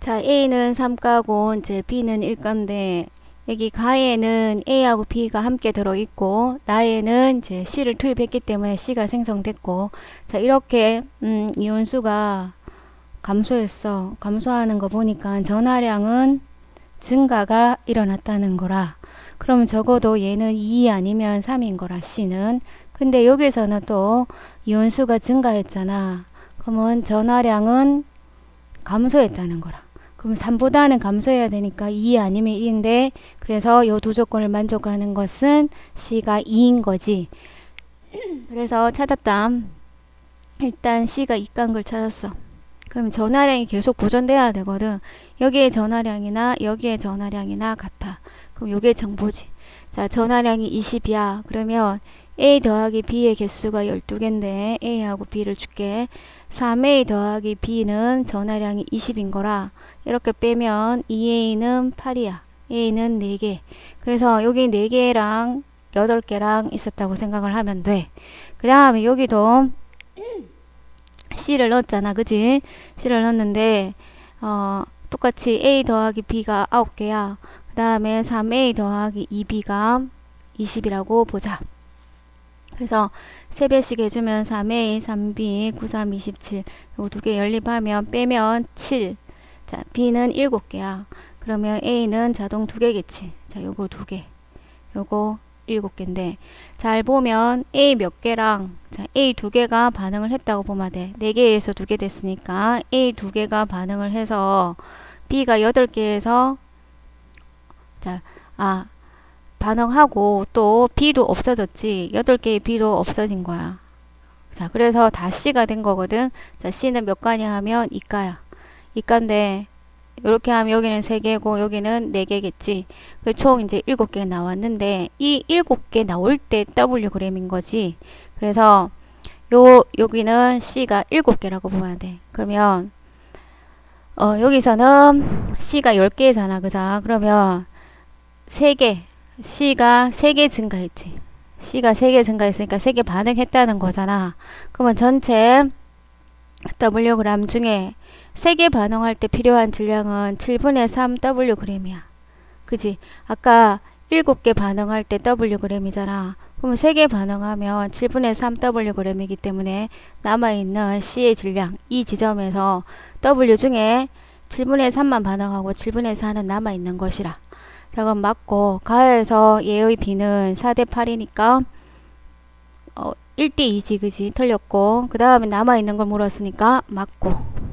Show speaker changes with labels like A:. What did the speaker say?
A: 자, A는 3가고 이제 B는 1가인데 여기 가에는 A하고 B가 함께 들어있고 나에는 이제 C를 투입했기 때문에 C가 생성됐고 자, 이렇게 음, 이온수가 감소했어. 감소하는 거 보니까 전하량은 증가가 일어났다는 거라. 그러면 적어도 얘는 2 아니면 3인 거라 C는. 근데 여기서는 또 이온수가 증가했잖아. 그러면 전하량은 감소했다는 거라. 그럼 3보다는 감소해야 되니까 2 아니면 1인데 그래서 이두 조건을 만족하는 것은 C가 2인 거지. 그래서 찾았다. 일단 C가 이간 걸 찾았어. 그럼 전화량이 계속 보존돼야 되거든. 여기에 전화량이나 여기에 전화량이나 같아. 그럼 요게 정보지. 자, 전화량이 20이야. 그러면 A 더하기 B의 개수가 12개인데 A하고 B를 줄게. 3A 더하기 B는 전화량이 20인 거라 이렇게 빼면 2A는 8이야. A는 4개. 그래서 여기 4개랑 8개랑 있었다고 생각을 하면 돼. 그 다음에 여기도 C를 넣었잖아. 그지? C를 넣었는데 어, 똑같이 A 더하기 B가 9개야. 그 다음에 3A 더하기 2B가 20이라고 보자. 그래서 3배씩 해주면 3A, 3B, 9, 3, 27 요거 두 개 연립하면 빼면 7 자, B는 7개야. 그러면 A는 자동 두 개겠지. 자, 요거 두 개. 요거 일곱 개인데 잘 보면 A 몇 개랑 자, A 두 개가 반응을 했다고 보면 돼. 네 개에서 두 개 됐으니까 A 두 개가 반응을 해서 B가 여덟 개에서 자, 아 반응하고 또 B도 없어졌지. 여덟 개의 B도 없어진 거야. 자, 그래서 다 C가 된 거거든. 자, C는 몇 가냐 하면 이가야. 이가인데 이렇게 하면 여기는 3개고 여기는 4개겠지. 총 이제 7개 나왔는데 이 7개 나올 때 W 그램인 거지. 그래서 요 여기는 C가 7개라고 보면 돼. 그러면 어 여기서는 C가 10개잖아. 그자? 그러면 3개 C가 3개 증가했지. C가 3개 증가했으니까 3개 반응했다는 거잖아. 그러면 전체 W 그램 중에 3개 반응할 때 필요한 질량은 7분의 3 W 그램이야. 그지? 아까 7개 반응할 때 W 그램이잖아. 그러면 3개 반응하면 7분의 3 W 그램이기 때문에 남아있는 C의 질량 이 지점에서 W 중에 7분의 3만 반응하고 7분의 4는 남아있는 것이라. 자 그럼 맞고 가에서 얘의 B는 4대 8이니까 어, 1대 2지 그지? 틀렸고 그 다음에 남아있는 걸 물었으니까 맞고